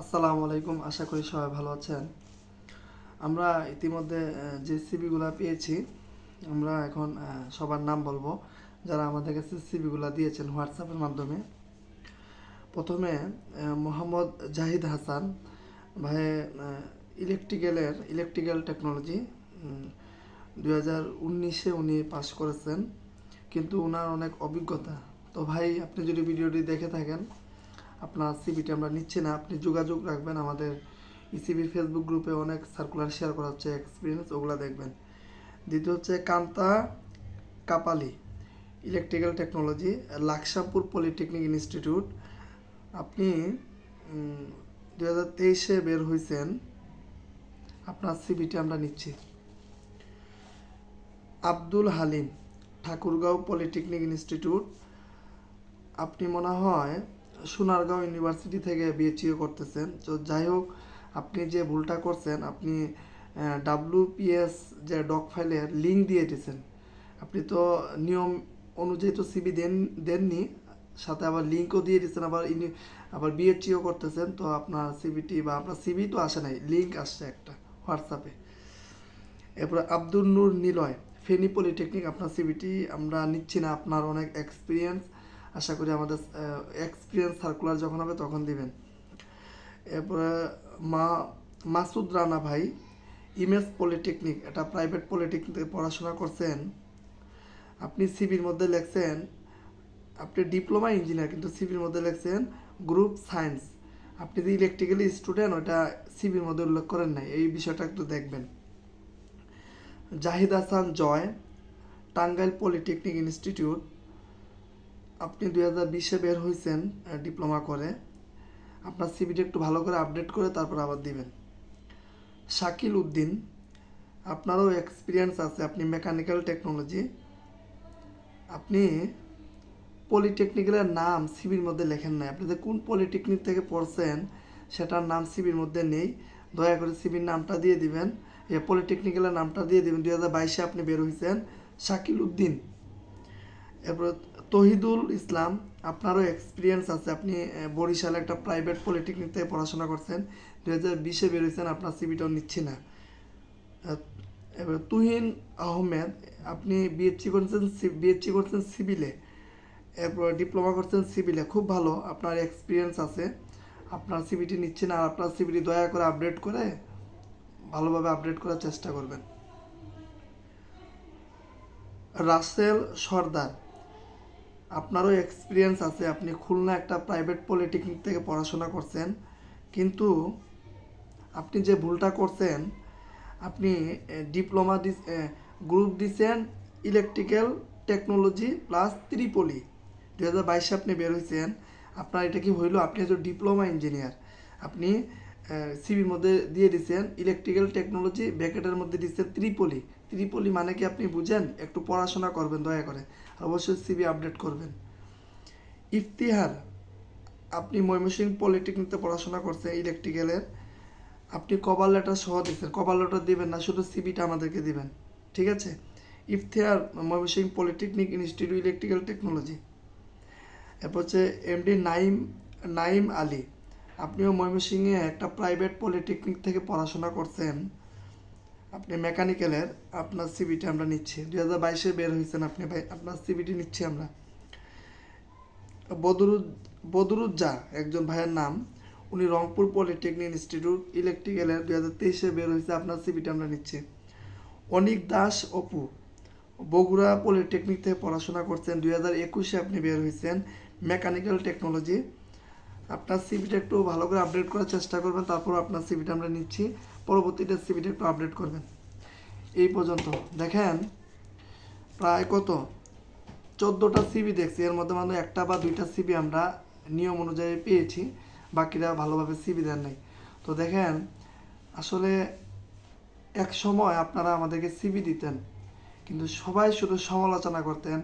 আসসালামু আলাইকুম, আশা করি সবাই ভালো আছেন। আমরা ইতিমধ্যে যে সিবিগুলো পেয়েছি, আমরা এখন সবার নাম বলব। যারা আমাদের কাছে সিবিগুলো দিয়েছেন হোয়াটসঅ্যাপের মাধ্যমে। প্রথমে মোহাম্মদ জাহিদ হাসান ভাই ইলেকট্রিক্যালের ইলেকট্রিক্যাল টেকনোলজি দু হাজার উনিশে উনি পাশ করেছেন। কিন্তু ওনার অনেক অভিজ্ঞতা। তো ভাই, আপনি যদি ভিডিওটি দেখে থাকেন আপনার সিবিটি আমরা নিচ্ছি না। আপনি যোগাযোগ রাখবেন আমাদের ইসিবির ফেসবুক গ্রুপে অনেক সার্কুলার শেয়ার করা হচ্ছে এক্সপিরিয়েন্স ওগুলো দেখবেন। দ্বিতীয় হচ্ছে Kanta Kapali electrical technology Laksampur polytechnic institute আপনি দু হাজার তেইশে বের হয়েছেন আপনার সিবিটি আমরা নিচ্ছি। আব্দুল হালিম, ঠাকুরগাঁও পলিটেকনিক ইনস্টিটিউট আপনি মনে হয় সোনারগাঁও ইউনিভার্সিটি থেকে বিএচইও করতেছেন। তো যাই হোক, আপনি যে ভুলটা করছেন, আপনি ডাব্লিউপিএস যে ডক ফাইলের লিঙ্ক দিয়ে দিয়েছেন। আপনি তো নিয়ম অনুযায়ী তো সিবি দেন, দেননি, সাথে আবার লিঙ্কও দিয়ে দিচ্ছেন আবার ইনি, আবার বিএচইও করতেছেন। তো আপনার সিবিটি বা আপনার সিবি তো আসে নাই লিঙ্ক আসছে একটা হোয়াটসঅ্যাপে এরপরে আব্দুল নূর নিলয় ফেনী পলিটেকনিক আপনার সিবিটি আমরা নিচ্ছি না, আপনার অনেক এক্সপিরিয়েন্স আশা করি আমাদের এক্সপিরিয়েন্স সার্কুলার যখন হবে তখন দিবেন। এরপরে মা, মাসুদ রানা ভাই, ইমেজ পলিটেকনিক, এটা প্রাইভেট পলিটেকনিক পড়াশোনা করছেন। আপনি সিবির মধ্যে লেখছেন, আপনি ডিপ্লোমা ইঞ্জিনিয়ার কিন্তু সিবির মধ্যে লেখছেন গ্রুপ সায়েন্স আপনি যে ইলেকট্রিক্যালি স্টুডেন্ট ওটা সিবির মধ্যে উল্লেখ করেন নাই, এই বিষয়টা একটু দেখবেন। Zahid Hasan Joy, Tangail polytechnic institute. আপনি দুই হাজার বিশে বের হয়েছেন ডিপ্লোমা করে। আপনার সিভিটা একটু ভালো করে আপডেট করে তারপর আবার দিবেন। শাকিল উদ্দিন, আপনারও এক্সপিরিয়েন্স আছে, আপনি মেকানিক্যাল টেকনোলজি আপনি পলিটেকনিক্যালের নাম সিবির মধ্যে লেখেন নাই। আপনি যে কোন পলিটেকনিক থেকে পড়ছেন, সেটার নাম সিবির মধ্যে নেই। দয়া করে সিবির নামটা দিয়ে দিবেন। এ পলিটেকনিক্যালের নামটা দিয়ে দিবেন। দুই হাজার বাইশে আপনি বের হয়েছেন শাকিল উদ্দিন। এরপর তহিদুল ইসলাম, আপনারও এক্সপিরিয়েন্স আছে, আপনি বরিশালে একটা প্রাইভেট পলিটেকনিক থেকে পড়াশোনা করছেন দু হাজার বিশে বেরোয়েছেন আপনার সিবিটাও নিচ্ছি না। এবার তুহিন আহমেদ, আপনি বিএসসি করছেন বিএসসি করছেন সিভিলে এরপর ডিপ্লোমা করছেন সিভিলে খুব ভালো, আপনার এক্সপিরিয়েন্স আছে, আপনার সিবিটি নিচ্ছি না, আর আপনার সিবিটি দয়া করে আপডেট করে ভালোভাবে আপডেট করার চেষ্টা করবেন। রাসেল সর্দার আপনারও এক্সপিরিয়েন্স আছে, আপনি খুলনা একটা প্রাইভেট পলিটেকনিক থেকে পড়াশোনা করছেন। কিন্তু আপনি যে ভুলটা করছেন, আপনি ডিপ্লোমা গ্রুপ দিছেন ইলেকট্রিক্যাল টেকনোলজি প্লাস ত্রিপলি। দু হাজার বাইশে আপনি বের হয়েছেন আপনার এটা কি হইল? আপনি একজন ডিপ্লোমা ইঞ্জিনিয়ার আপনি সিবির মধ্যে দিয়ে দিচ্ছেন ইলেকট্রিক্যাল টেকনোলজি ব্যাকেটের মধ্যে দিচ্ছেন ত্রিপলি। ত্রিপলি মানে কি আপনি বুঝেন? একটু পড়াশোনা করবেন, দয়া করে। অবশ্যই সিবি আপডেট করবেন। ইফতিহার, আপনি ময়মনসিংহ পলিটেকনিকতে পড়াশোনা করছেন ইলেকট্রিক্যালের আপনি কভার লেটার সহ দিচ্ছেন কভার লেটার দিবেন না, শুধু সিবিটা আমাদেরকে দিবেন। ঠিক আছে? Iftihar, Mymensingh polytechnic institute electrical technology. এরপর হচ্ছে এমডি নাইম নাইম আলী। আপনিও ময়মনসিংহে একটা প্রাইভেট পলিটেকনিক থেকে পড়াশোনা করছেন। আপনি মেকানিক্যালের আপনার সিবিটি আমরা নিচ্ছি। দুই হাজার বাইশে বের হয়েছেন আপনি ভাই, আপনার সিবিটি নিচ্ছি আমরা। বদরুদ, বদরুজ্জা, একজন ভাইয়ের নাম। উনি রংপুর পলিটেকনিক ইনস্টিটিউট ইলেকট্রিক্যালের দুই হাজার তেইশে বের হয়েছে, আপনার সিবিটি আমরা নিচ্ছি। অনিক দাস অপু, বগুড়া পলিটেকনিক থেকে পড়াশোনা করছেন। দুই হাজার একুশে আপনি বের হয়েছেন মেকানিক্যাল টেকনোলজি আপনার সিভিটা একটু ভালো করে আপডেট করার চেষ্টা করবেন তারপর আপনার সিভিটা আমরা নিচ্ছি পরবর্তীতে সিভিটা একটু আপডেট করবেন এই পর্যন্ত দেখেন প্রায় কত চোদ্দোটা সিবি দেখছি এর মধ্যে মানে একটা বা দুইটা সিবি আমরা নিয়ম অনুযায়ী পেয়েছি বাকিরা ভালোভাবে সিবি দেন নাই তো দেখেন আসলে এক সময় আপনারা আমাদেরকে সিবি দিতেন কিন্তু সবাই শুধু সমালোচনা করতেন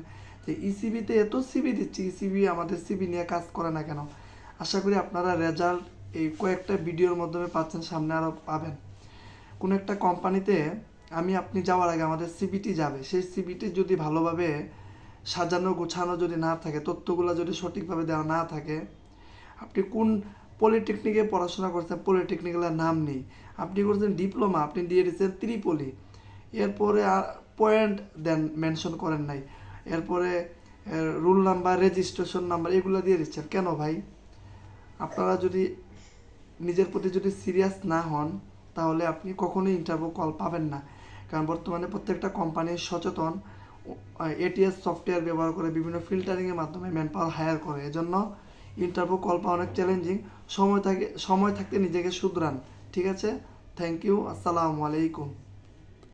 যে ইসিবিতে এত সিবি দিচ্ছি ইসিবি আমাদের সিবি নিয়ে কাজ করে না কেন আশা করি আপনারা রেজাল্ট এই কয়েকটা ভিডিওর মাধ্যমে পাচ্ছেন, সামনে আরও পাবেন। কোনো একটা কোম্পানিতে আমি আপনি যাওয়ার আগে আমাদের সিবিটি যাবে। সেই সিবিটি যদি ভালোভাবে সাজানো, গোছানো যদি না থাকে, তথ্যগুলো যদি সঠিকভাবে দেওয়া না থাকে, আপনি কোন পলিটেকনিকে পড়াশোনা করছেন পলিটেকনিক্যালের নাম নেই। আপনি করছেন ডিপ্লোমা আপনি দিয়ে দিচ্ছেন ত্রিপলি এরপরে আর পয়েন্ট দেন মেনশন করেন নাই। এরপরে রুল নাম্বার রেজিস্ট্রেশন নাম্বার এগুলো দিয়ে দিচ্ছেন। কেন ভাই? আপনারা যদি নিজের প্রতি যদি সিরিয়াস না হন, তাহলে আপনি কখনোই ইন্টারভিউ কল পাবেন না। কারণ বর্তমানে প্রত্যেকটা কোম্পানি সচেতন এটিএস সফটওয়্যার ব্যবহার করে বিভিন্ন ফিল্টারিংয়ের মাধ্যমে ম্যান পাওয়ার হায়ার করে। এজন্য ইন্টারভিউ কল পাওয়া অনেক চ্যালেঞ্জিং সময় থাকে, সময় থাকতে নিজেকে শুধরান। ঠিক আছে? থ্যাংক ইউ আসসালামু আলাইকুম।